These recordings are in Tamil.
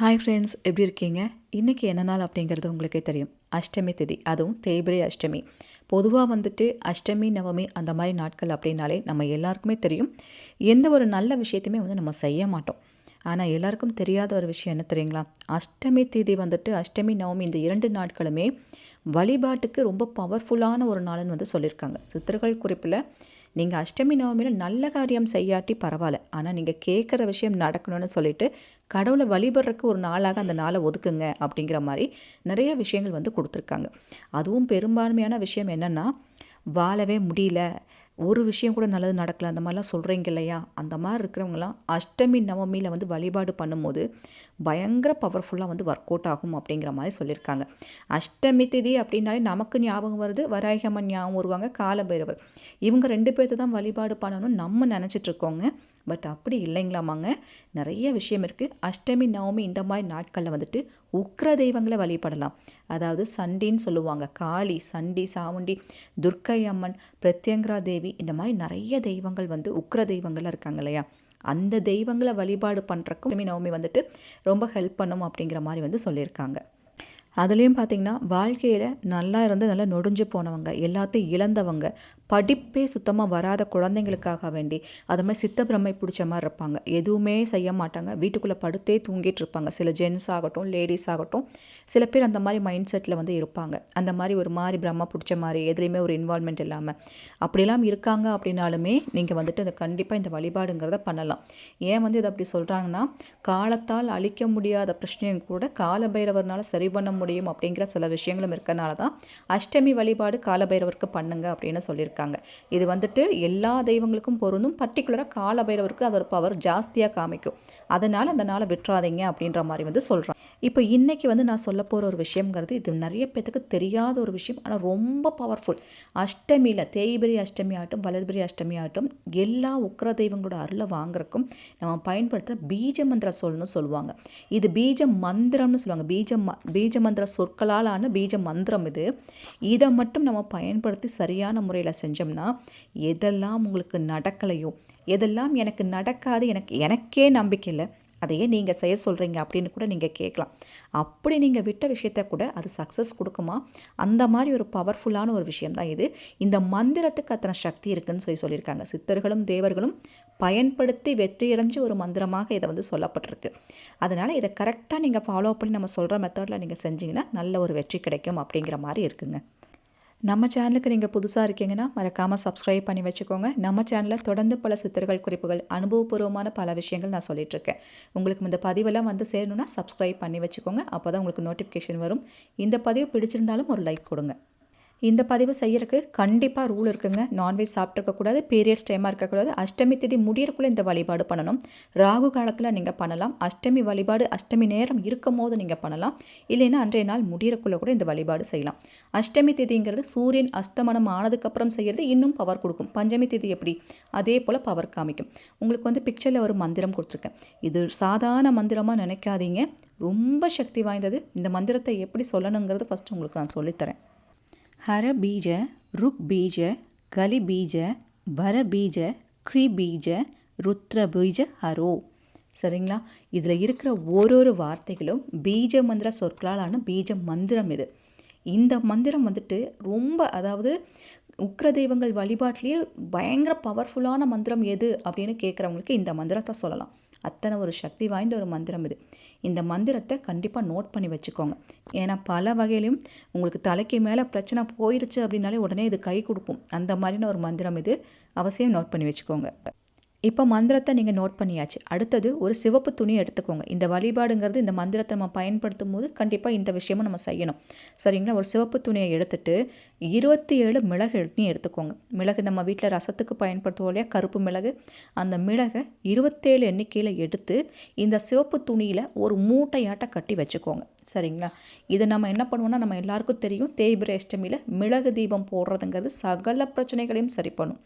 ஹாய் ஃப்ரெண்ட்ஸ் எப்படி இருக்கீங்க? இன்றைக்கி என்ன நாள் அப்படிங்கிறது உங்களுக்கே தெரியும். அஷ்டமி திதி அதுவும் தேய்பிரை அஷ்டமி. பொதுவாக வந்துட்டு அஷ்டமி நவமி அந்த மாதிரி நாட்கள் அப்படின்னாலே நம்ம எல்லாருக்குமே தெரியும். எந்த ஒரு நல்ல விஷயத்தையுமே வந்து நம்ம செய்ய மாட்டோம். ஆனால் எல்லாருக்கும் தெரியாத ஒரு விஷயம் என்ன தெரியுங்களா? அஷ்டமி தேதி வந்துட்டு அஷ்டமி நவமி இந்த இரண்டு நாட்களுமே வழிபாட்டுக்கு ரொம்ப பவர்ஃபுல்லான ஒரு நாள்னு வந்து சொல்லியிருக்காங்க. சித்தர்கள் குறிப்பில் நீங்கள் அஷ்டமி நவமியில் நல்ல காரியம் செய்யாட்டி பரவாயில்ல. ஆனால் நீங்கள் கேட்குற விஷயம் நடக்கணும்னு சொல்லிட்டு கடவுளை வழிபடுறதுக்கு ஒரு நாளாக அந்த நாளை ஒதுக்குங்க அப்படிங்கிற மாதிரி நிறைய விஷயங்கள் வந்து கொடுத்துருக்காங்க. அதுவும் பெரும்பான்மையான விஷயம் என்னென்னா வாழவே முடியல. ஒரு விஷயம் கூட நல்லது நடக்கல அந்த மாதிரிலாம் சொல்கிறீங்க இல்லையா? அந்த மாதிரி இருக்கிறவங்களாம் அஷ்டமி நவமியில் வந்து வழிபாடு பண்ணும்போது பயங்கர பவர்ஃபுல்லாக வந்து ஒர்க் அவுட் ஆகும் அப்படிங்கிற மாதிரி சொல்லியிருக்காங்க. அஷ்டமி திதி அப்படின்னாலே நமக்கு ஞாபகம் வருது. வராயகம்மன் ஞாபகம் வருவாங்க. காலபைரவர். இவங்க ரெண்டு பேர்த்து தான் வழிபாடு பண்ணணும்னு நம்ம நினச்சிட்ருக்கோங்க பட் அப்படி இல்லைங்களாமாங்க. நிறைய விஷயம் இருக்குது அஷ்டமி நவமி இந்த மாதிரி நாட்களில் வந்துட்டு உக்ர தெய்வங்களை வழிபடலாம். அதாவது சண்டின்னு சொல்லுவாங்க. காளி சண்டி சாமுண்டி துர்க்கை அம்மன் பிரத்யங்கரா தேவி இந்த மாதிரி நிறைய தெய்வங்கள் வந்து உக்ர தெய்வங்களாக இருக்காங்க இல்லையா? அந்த தெய்வங்களை வழிபாடு பண்ணுறக்கும் நவமி வந்துட்டு ரொம்ப ஹெல்ப் பண்ணும் அப்படிங்கிற மாதிரி வந்து சொல்லியிருக்காங்க. அதுலேயும் பார்த்திங்கன்னா வாழ்க்கையில் நல்லா இருந்து நல்லா நொடிஞ்சு போனவங்க எல்லாத்தையும் இழந்தவங்க படிப்பே சுத்தமாக வராத குழந்தைங்களுக்காக வேண்டி அது மாதிரி சித்த பிடிச்ச மாதிரி இருப்பாங்க. எதுவுமே செய்ய மாட்டாங்க. வீட்டுக்குள்ளே படுத்தே தூங்கிட்டு இருப்பாங்க. சில ஜென்ஸ் ஆகட்டும் லேடிஸ் ஆகட்டும் சில பேர் அந்த மாதிரி மைண்ட் செட்டில் வந்து இருப்பாங்க. அந்த மாதிரி ஒரு மாதிரி பிரம்ம பிடிச்ச மாதிரி எதுலேயுமே ஒரு இன்வால்மெண்ட் இல்லாமல் அப்படிலாம் இருக்காங்க அப்படின்னாலுமே நீங்கள் வந்துட்டு அதை கண்டிப்பாக இந்த வழிபாடுங்கிறத பண்ணலாம். ஏன் வந்து இதை அப்படி சொல்கிறாங்கன்னா காலத்தால் அழிக்க முடியாத பிரச்சனையும் கூட காலபைரவர்னால சரி பண்ண முடியும் அப்படிங்கிற சில விஷயங்களும் இருக்கனால தான் அஷ்டமி வழிபாடு காலபைரவருக்கு பண்ணுங்க அப்படின்னு சொல்லியிருக்காங்க. சொல்லியிருக்காங்க இது வந்துட்டு எல்லா தெய்வங்களுக்கும் பொருந்தும். பர்டிகுலராக காலபைரவருக்கு அதோட பவர் ஜாஸ்தியாக காமிக்கும். அதனால் அந்த நாளை விட்டுறாதீங்க அப்படின்ற மாதிரி வந்து சொல்கிறான் இப்போ இன்றைக்கி வந்து நான் சொல்ல போகிற ஒரு விஷயங்கிறது இது நிறைய பேத்துக்கு தெரியாத ஒரு விஷயம். ஆனால் ரொம்ப பவர்ஃபுல் அஷ்டமியில் தேய்பிரி அஷ்டமி ஆகட்டும் வளர்பிரி அஷ்டமி ஆகட்டும் எல்லா உக்ர தெய்வங்களோட அருளை வாங்குறக்கும் நம்ம பயன்படுத்துகிற பீஜ மந்திர சொல்னு சொல்லுவாங்க. இது பீஜ மந்திரம்னு சொல்லுவாங்க. பீஜ ம பீஜ மந்திர சொற்களால் ஆன பீஜ மந்திரம் இது. இதை மட்டும் நம்ம பயன்படுத்தி சரியான முறையில் செஞ்சோம்னா எதெல்லாம் உங்களுக்கு நடக்கலையோ எதெல்லாம் எனக்கு நடக்காது எனக்கு எனக்கே நம்பிக்கை இல்லை அதையே நீங்கள் செய்ய சொல்கிறீங்க அப்படின்னு கூட நீங்கள் கேட்கலாம். அப்படி நீங்கள் விட்ட விஷயத்த கூட அது சக்ஸஸ் கொடுக்குமா? அந்த மாதிரி ஒரு பவர்ஃபுல்லான ஒரு விஷயம் தான் இது. இந்த மந்திரத்துக்கு அத்தனை சக்தி இருக்குன்னு சொல்லி சொல்லியிருக்காங்க. சித்தர்களும் தேவர்களும் பயன்படுத்தி வெற்றியடைஞ்சு ஒரு மந்திரமாக இதை வந்து சொல்லப்பட்டிருக்கு. அதனால் இதை கரெக்டாக நீங்கள் ஃபாலோ பண்ணி நம்ம சொல்கிற மெத்தடில் நீங்கள் செஞ்சிங்கன்னா நல்ல ஒரு வெற்றி கிடைக்கும் அப்படிங்கிற மாதிரி இருக்குங்க. நம்ம சேனலுக்கு நீங்கள் புதுசாக இருக்கீங்கன்னா மறக்காமல் சப்ஸ்கிரைப் பண்ணி வச்சுக்கோங்க. நம்ம சேனலில் தொடர்ந்து பல சித்தர்கள் குறிப்புகள் அனுபவபூர்வமான பல விஷயங்கள் நான் சொல்லிகிட்ருக்கேன் உங்களுக்கு இந்த பதிவெல்லாம் வந்து சேரணுன்னா சப்ஸ்கிரைப் பண்ணி வச்சுக்கோங்க. அப்போ தான் உங்களுக்கு நோட்டிஃபிகேஷன் வரும். இந்த பதிவு பிடிச்சிருந்தாலும் ஒரு லைக் கொடுங்க. இந்த பதிவு செய்யறதுக்கு கண்டிப்பாக ரூல் இருக்குங்க. நான்வெஜ் சாப்பிட்ருக்கக்கூடாது பீரியட்ஸ் டைமாக இருக்கக்கூடாது அஷ்டமி திதி முடியறக்குள்ளே இந்த வழிபாடு பண்ணணும். ராகு காலத்தில் நீங்கள் பண்ணலாம். அஷ்டமி வழிபாடு அஷ்டமி நேரம் இருக்கும் போது நீங்கள் பண்ணலாம். இல்லைன்னா அன்றைய நாள் முடியறக்குள்ளே கூட இந்த வழிபாடு செய்யலாம். அஷ்டமி திதிங்கிறது சூரியன் அஸ்தமனம் ஆனதுக்கப்புறம் செய்கிறது இன்னும் பவர் கொடுக்கும். பஞ்சமி திதி எப்படி? அதே போல் பவர் காமிக்கும். உங்களுக்கு வந்து பிக்சரில் ஒரு மந்திரம் கொடுத்துருக்கேன். இது சாதாரண மந்திரமாக நினைக்காதீங்க. ரொம்ப சக்தி வாய்ந்தது. இந்த மந்திரத்தை எப்படி சொல்லணுங்கிறது ஃபஸ்ட்டு உங்களுக்கு நான் சொல்லித்தரேன். ஹர பீஜ ருக் பீஜ கலி பீஜ வர பீஜ க்ரி பீஜ ருத்ர பீஜ ஹரோ. சரிங்களா? இதில் இருக்கிற ஒரு ஒரு வார்த்தைகளும் பீஜ மந்திர சொற்களாலான பீஜ மந்திரம் இது. இந்த மந்திரம் வந்துட்டு ரொம்ப அதாவது உக்ர தெய்வங்கள் வழிபாட்டிலேயே பயங்கர பவர்ஃபுல்லான மந்திரம் எது அப்படின்னு கேட்குறவங்களுக்கு இந்த மந்திரத்தை சொல்லலாம். அத்தனை ஒரு சக்தி வாய்ந்த ஒரு மந்திரம் இது. இந்த மந்திரத்தை கண்டிப்பாக நோட் பண்ணி வச்சுக்கோங்க. ஏன்னா பல வகையிலையும் உங்களுக்கு தலைக்கு மேலே பிரச்சனை போயிருச்சு அப்படின்னாலே உடனே இது கை கொடுக்கும். அந்த மாதிரியான ஒரு மந்திரம் இது. அவசியம் நோட் பண்ணி வச்சுக்கோங்க. இப்போ மந்திரத்தை நீங்கள் நோட் பண்ணியாச்சு. அடுத்தது ஒரு சிவப்பு துணி எடுத்துக்கோங்க. இந்த வழிபாடுங்கிறது இந்த மந்திரத்தை நம்ம பயன்படுத்தும் போது கண்டிப்பாக இந்த விஷயமும் நம்ம செய்யணும். சரிங்களா? ஒரு சிவப்பு துணியை எடுத்துட்டு இருபத்தி ஏழு மிளகு எடுத்து எடுத்துக்கோங்க. மிளகு நம்ம வீட்டில் ரசத்துக்கு பயன்படுத்துவோம் இல்லையா? கருப்பு மிளகு. அந்த மிளகை இருபத்தேழு எண்ணிக்கையில் எடுத்து இந்த சிவப்பு துணியில் ஒரு மூட்டையாட்ட கட்டி வச்சுக்கோங்க. சரிங்களா? இதை நம்ம என்ன பண்ணுவோம்னா நம்ம எல்லாருக்கும் தெரியும் தேய்பிர அஷ்டமியில் மிளகு தீபம் போடுறதுங்கிறது சகல பிரச்சனைகளையும் சரி பண்ணும்.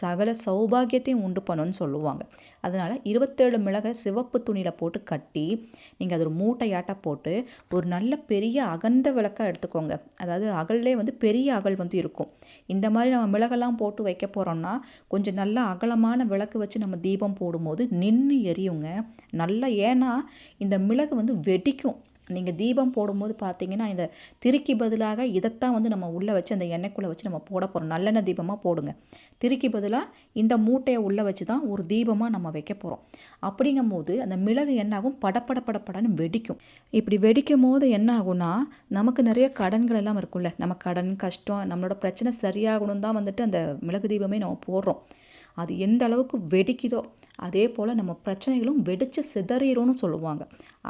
சகல சௌபாகியத்தையும் உண்டு பண்ணுன்னு சொல்லுவாங்க. அதனால் இருபத்தேழு மிளகை சிவப்பு துணியில் போட்டு கட்டி நீங்கள் அது ஒரு மூட்டையாட்ட போட்டு ஒரு நல்ல பெரிய அகந்த விளக்காக எடுத்துக்கோங்க. அதாவது அகல்லே வந்து பெரிய அகல் வந்து இருக்கும். இந்த மாதிரி நம்ம மிளகெல்லாம் போட்டு வைக்க போகிறோம்னா கொஞ்சம் நல்ல அகலமான விளக்கு வச்சு நம்ம தீபம் போடும்போது நின்று எரியுங்க. நல்லா ஏன்னா இந்த மிளகு வந்து வெடிக்கும். நீங்கள் தீபம் போடும்போது பார்த்தீங்கன்னா இந்த திரிக்கு பதிலாக இதைத்தான் வந்து நம்ம உள்ளே வச்சு அந்த எண்ணெய்க்குள்ளே வச்சு நம்ம போட போகிறோம் நல்லெண்ணெய் தீபமாக போடுங்க. திரிக்கு பதிலாக இந்த மூட்டையை உள்ளே வச்சு தான் ஒரு தீபமாக நம்ம வைக்க போகிறோம் அப்படிங்கும்போது அந்த மிளகு என்னாகும் படப்பட படப்படன்னு வெடிக்கும். இப்படி வெடிக்கும் போது என்ன ஆகும்னா நமக்கு நிறைய கடன்கள் எல்லாம் இருக்கும்ல. நம்ம கடன் கஷ்டம் நம்மளோட பிரச்சனை சரியாகணும் தான் வந்துட்டு அந்த மிளகு தீபமே நம்ம போடுறோம். அது எந்த அளவுக்கு வெடிக்குதோ அதே போல் நம்ம பிரச்சனைகளும் வெடித்து சிதறிடும்னு சொல்லுவாங்க.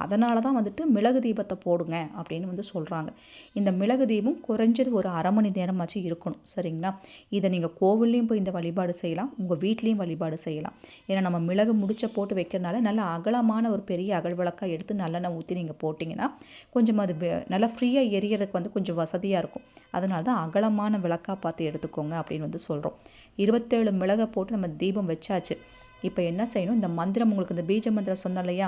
அதனால தான் வந்துட்டு மிளகு தீபத்தை போடுங்க அப்படின்னு வந்து சொல்கிறாங்க இந்த மிளகு தீபம் குறைஞ்சது ஒரு அரை மணி நேரமாச்சு இருக்கணும் சரிங்களா? இதை நீங்கள் கோவில்லையும் போய் இந்த வழிபாடு செய்யலாம் உங்கள் வீட்லேயும் வழிபாடு செய்யலாம். ஏன்னா நம்ம மிளகு முடிச்ச போட்டு வைக்கிறனால நல்ல அகலமான ஒரு பெரிய அகல் விளக்காக எடுத்து நல்லெண்ணெய் ஊற்றி நீங்கள் போட்டிங்கன்னா கொஞ்சம் அது நல்லா ஃப்ரீயாக எரியறதுக்கு வந்து கொஞ்சம் வசதியாக இருக்கும். அதனால தான் அகலமான விளக்காக பார்த்து எடுத்துக்கோங்க அப்படின்னு வந்து சொல்கிறோம் இருபத்தேழு மிளகை போட்டு நம்ம தீபம் வச்சாச்சு. இப்போ என்ன செய்யணும்? இந்த மந்திரம் உங்களுக்கு இந்த பீஜ மந்திரம் சொன்ன இல்லையா?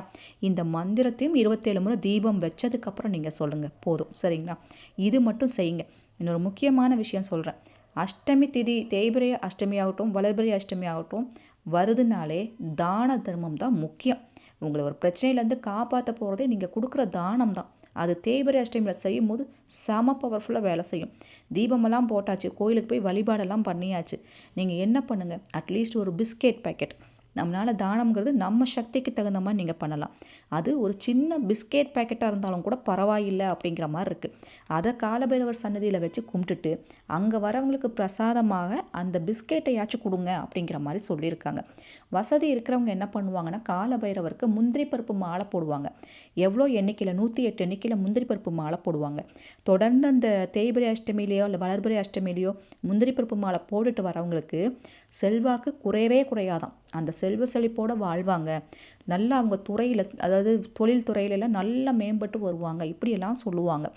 இந்த மந்திரத்தையும் இருபத்தேழு முறை தீபம் வச்சதுக்கப்புறம் நீங்கள் சொல்லுங்கள் போதும். சரிங்களா? இது மட்டும் செய்யுங்க. இன்னொரு முக்கியமான விஷயம் சொல்கிறேன் அஷ்டமி திதி தேய்பிரைய அஷ்டமி ஆகட்டும் வளர்பிரைய அஷ்டமி ஆகட்டும் வருதுனாலே தான தர்மம் தான் முக்கியம். உங்களை ஒரு பிரச்சனையிலேருந்து காப்பாற்ற போகிறதே நீங்கள் கொடுக்குற தானம் தான். அது தேய்பிரை அஷ்டமியில் செய்யும் போது செம பவர்ஃபுல்லாக வேலை செய்யும். தீபமெல்லாம் போட்டாச்சு கோயிலுக்கு போய் வழிபாடெல்லாம் பண்ணியாச்சு. நீங்கள் என்ன பண்ணுங்கள் அட்லீஸ்ட் ஒரு பிஸ்கெட் பேக்கெட் நம்மளால் தானம்ங்கிறது நம்ம சக்திக்கு தகுந்த மாதிரி நீங்கள் பண்ணலாம். அது ஒரு சின்ன பிஸ்கெட் பேக்கெட்டாக இருந்தாலும் கூட பரவாயில்லை அப்படிங்கிற மாதிரி இருக்குது அதை காலபைரவர் சன்னதியில் வச்சு கும்பிட்டுட்டு அங்கே வரவங்களுக்கு பிரசாதமாக அந்த பிஸ்கெட்டையாச்சும் கொடுங்க அப்படிங்கிற மாதிரி சொல்லியிருக்காங்க. வசதி இருக்கிறவங்க என்ன பண்ணுவாங்கன்னா காலபைரவருக்கு முந்திரி பருப்பு மாலை போடுவாங்க. எவ்வளோ எண்ணிக்கையில் நூற்றி எட்டு எண்ணிக்கையில் முந்திரி பருப்பு மாலை போடுவாங்க. தொடர்ந்து அந்த தேய்பிரை அஷ்டமிலேயோ இல்லை வளர்பிரை அஷ்டமிலேயோ முந்திரி பருப்பு மாலை போட்டுட்டு வரவங்களுக்கு செல்வாக்கு குறையவே குறையாதான். அந்த செல்வ செழிப்போடு வாழ்வாங்க. நல்லா அவங்க துறையில் அதாவது தொழில் துறையிலலாம் நல்லா மேம்பட்டு வருவாங்க. இப்படியெல்லாம் சொல்லுவாங்க.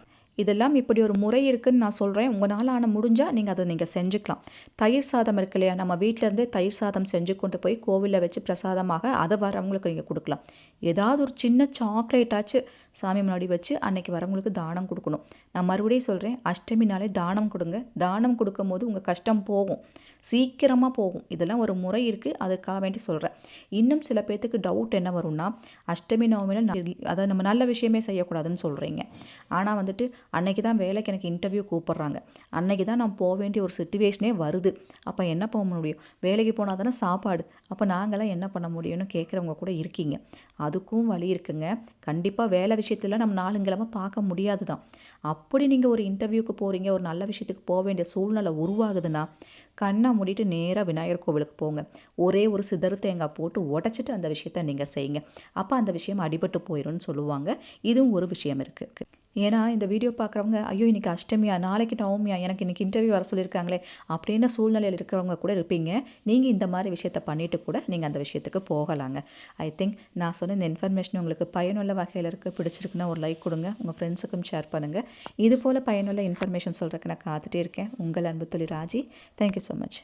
இதெல்லாம் இப்படி ஒரு முறை இருக்குதுன்னு நான் சொல்கிறேன் உங்களால் ஆனால் முடிஞ்சால் நீங்கள் அதை நீங்கள் செஞ்சுக்கலாம். தயிர் சாதம் இருக்கு இல்லையா? நம்ம வீட்டிலேருந்தே தயிர் சாதம் செஞ்சு கொண்டு போய் கோவிலில் வச்சு பிரசாதமாக அதை வரவங்களுக்கு நீங்கள் கொடுக்கலாம். ஏதாவது ஒரு சின்ன சாக்லேட்டாச்சு சாமி முன்னாடி வச்சு அன்னைக்கு வரவங்களுக்கு தானம் கொடுக்கணும். நான் மறுபடியும் சொல்கிறேன் அஷ்டமினாலே தானம் கொடுங்க. தானம் கொடுக்கும் போது உங்கள் கஷ்டம் போகும். சீக்கிரமாக போகும். இதெல்லாம் ஒரு முறை இருக்குது அதுக்காக வேண்டி சொல்கிறேன் இன்னும் சில பேர்த்துக்கு டவுட் என்ன வரும்னா அஷ்டமி நவமியில் அதை நம்ம நல்ல விஷயமே செய்யக்கூடாதுன்னு சொல்கிறீங்க ஆனால் வந்துட்டு அன்னைக்கு தான் வேலைக்கு எனக்கு இன்டர்வியூ கூப்பிட்றாங்க. அன்னைக்கு தான் நான் போக வேண்டிய ஒரு சுச்சுவேஷனே வருது. அப்போ என்ன போக முடியும்? வேலைக்கு போனால் தானே சாப்பாடு. அப்போ நாங்களாம் என்ன பண்ண முடியும்னு கேட்குறவங்க கூட இருக்கீங்க. அதுக்கும் வழி இருக்குங்க. கண்டிப்பாக வேலை விஷயத்தில் நம்ம நாளுங்கிழமை பார்க்க முடியாது தான் அப்படி நீங்கள் ஒரு இன்டர்வியூக்கு போகிறீங்க ஒரு நல்ல விஷயத்துக்கு போக வேண்டிய சூழ்நிலை உருவாகுதுன்னா கண்ணை மூடிட்டு நேராக விநாயகர் கோவிலுக்கு போங்க. ஒரே ஒரு சிதறு தேங்காய் போட்டு உடச்சிட்டு அந்த விஷயத்த நீங்கள் செய்யுங்க. அப்போ அந்த விஷயம் அடிபட்டு போயிடும்னு சொல்லுவாங்க. இதுவும் ஒரு விஷயம் இருக்குது ஏன்னா இந்த வீடியோ பார்க்குறவங்க ஐயோ இன்றைக்கி அஷ்டமியா? நாளைக்கு நவமியா? எனக்கு இன்றைக்கி இன்டர்வியூ வர சொல்லியிருக்காங்களே அப்படின்னு சூழ்நிலையில் இருக்கிறவங்க கூட இருப்பீங்க. நீங்கள் இந்த மாதிரி விஷயத்த பண்ணிவிட்டு கூட நீங்கள் அந்த விஷயத்துக்கு போகலாங்க. ஐ திங்க் நான் சொன்ன இந்த இன்ஃபர்மேஷன் உங்களுக்கு பயனுள்ள வகையில் இருக்குது பிடிச்சிருக்குன்னா ஒரு லைக் கொடுங்க. உங்கள் ஃப்ரெண்ட்ஸுக்கும் ஷேர் பண்ணுங்கள் இது போல் பயனுள்ள இன்ஃபர்மேஷன் சொல்கிறதுக்கு நான் காத்துட்டே இருக்கேன். உங்கள் அன்பு தொழில் ராஜி. Thank you so much